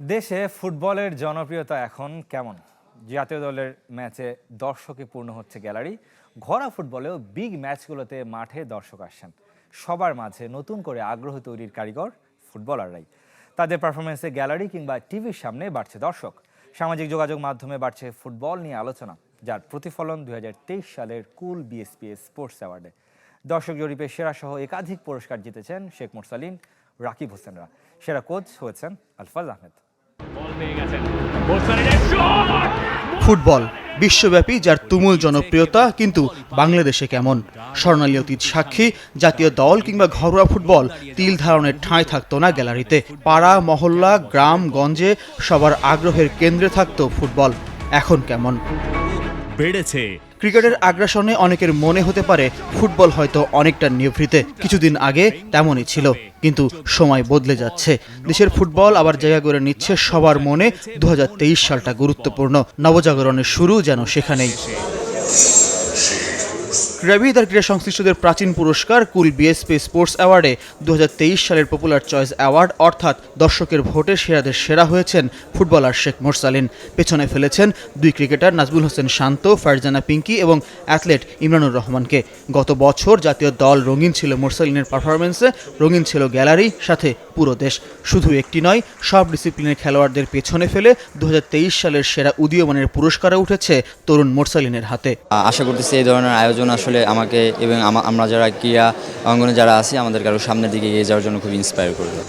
দেশে ফুটবলের জনপ্রিয়তা এখন কেমন? জাতীয় দলের ম্যাচে দর্শকে পূর্ণ হচ্ছে গ্যালারি। ঘোড়া ফুটবলেও বিগ ম্যাচগুলোতে মাঠে দর্শক আসছেন। সবার মাঝে নতুন করে আগ্রহ তৈরির কারিগর ফুটবলাররাই। তাদের পারফরমেন্সে গ্যালারি কিংবা টিভির সামনে বাড়ছে দর্শক। সামাজিক যোগাযোগ মাধ্যমে বাড়ছে ফুটবল নিয়ে আলোচনা, যার প্রতিফলন দু হাজার তেইশ সালের কুল বিএসপিএস স্পোর্টস অ্যাওয়ার্ডে। দর্শক জরিপে সেরা সহ একাধিক পুরস্কার জিতেছেন শেখ মুরসালিন, রাকিব হোসেনরা। সেরা কোচ হয়েছেন আলফাজ আহমেদ। ফুটবল, বিশ্বব্যাপী যার তুমুল জনপ্রিয়তা, কিন্তু বাংলাদেশে কেমন? স্বর্ণালী অতীত সাক্ষী, জাতীয় দল কিংবা ঘরোয়া ফুটবল, তিল ধারণের ঠাঁই থাকতো না গ্যালারিতে। পাড়া, মহল্লা, গ্রাম, গঞ্জে সবার আগ্রহের কেন্দ্রে থাকতো ফুটবল। এখন কেমন? বেড়েছে ক্রিকেটের আগ্রাসনে অনেকের মনে হতে পারে ফুটবল হয়তো অনেকটা নিভৃতে। কিছুদিন আগে তেমনই ছিল, কিন্তু সময় বদলে যাচ্ছে। দেশের ফুটবল আবার জায়গা করে নিচ্ছে সবার মনে। দু হাজার তেইশ সালটা গুরুত্বপূর্ণ। নবজাগরণের শুরু যেন সেখানেই। ক্রীড়াবিদ আর ক্রীড়া সংশ্লিষ্টদের প্রাচীন পুরস্কার কুল বিএসপি স্পোর্টস অ্যাওয়ার্ডে দু হাজার তেইশ সালের পপুলার চয়েস অ্যাওয়ার্ড, অর্থাৎ দর্শকের ভোটে সেরাদের সেরা হয়েছেন ফুটবলার শেখ মোরসালিন। পেছনে ফেলেছেন দুই ক্রিকেটার নাজমুল হোসেন শান্ত, ফারজানা পিঙ্কি এবং অ্যাথলেট ইমরানুর রহমানকে। গত বছর জাতীয় দল রঙিন ছিল মোরসালিনের পারফরমেন্সে রঙিন ছিল গ্যালারি, সাথে পুরো দেশ। শুধু একটি নয়, সব ডিসিপ্লিনের খেলোয়াড়দের পেছনে ফেলে দু হাজার তেইশ সালের সেরা উদীয়মানের পুরস্কারও উঠেছে তরুণ মোরসালিনের হাতে। আশা করতেছি এই ধরনের আয়োজন আসলে আমাকে এবং আমরা যারা ক্রীড়া অঙ্গনে যারা আছি আমাদেরকে আরও সামনের দিকে এগিয়ে যাওয়ার জন্য খুব ইন্সপায়ার করবে।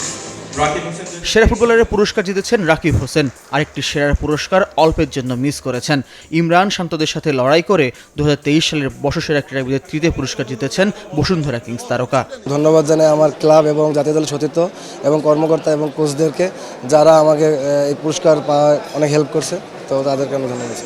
সেরা ফুটবলারের পুরস্কার জিতেছেন রাকিব হোসেন। আরেকটি সেরার পুরস্কার অল্পের জন্য মিস করেছেন। ইমরান শান্তদের সাথে লড়াই করে দু হাজার তেইশ সালের বর্ষসেরা ক্রীড়াবিদের তৃতীয় পুরস্কার জিতেছেন বসুন্ধরা কিংস তারকা। ধন্যবাদ জানাই আমার ক্লাব এবং জাতীয় দলের সতীর্থ এবং কর্মকর্তা এবং কোচদেরকে যারা আমাকে এই পুরস্কার পাওয়ায় অনেক হেল্প করছে তো তাদেরকে আমি ধন্যবাদ।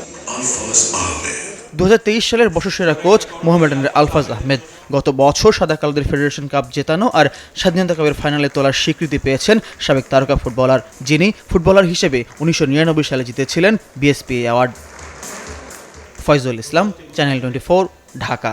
দু হাজার তেইশ সালের বর্ষসেরা কোচ মোহামেডানের আলফাজ আহমেদ গত বছর সাদা কালদের ফেডারেশন কাপ জেতানো আর স্বাধীনতা কাপের ফাইনালে তোলার স্বীকৃতি পেয়েছেন সাবেক তারকা ফুটবলার, যিনি ফুটবলার হিসেবে উনিশশো নিরানব্বই সালে জিতেছিলেন BSP award. Foyzul Islam, channel twenty Dhaka.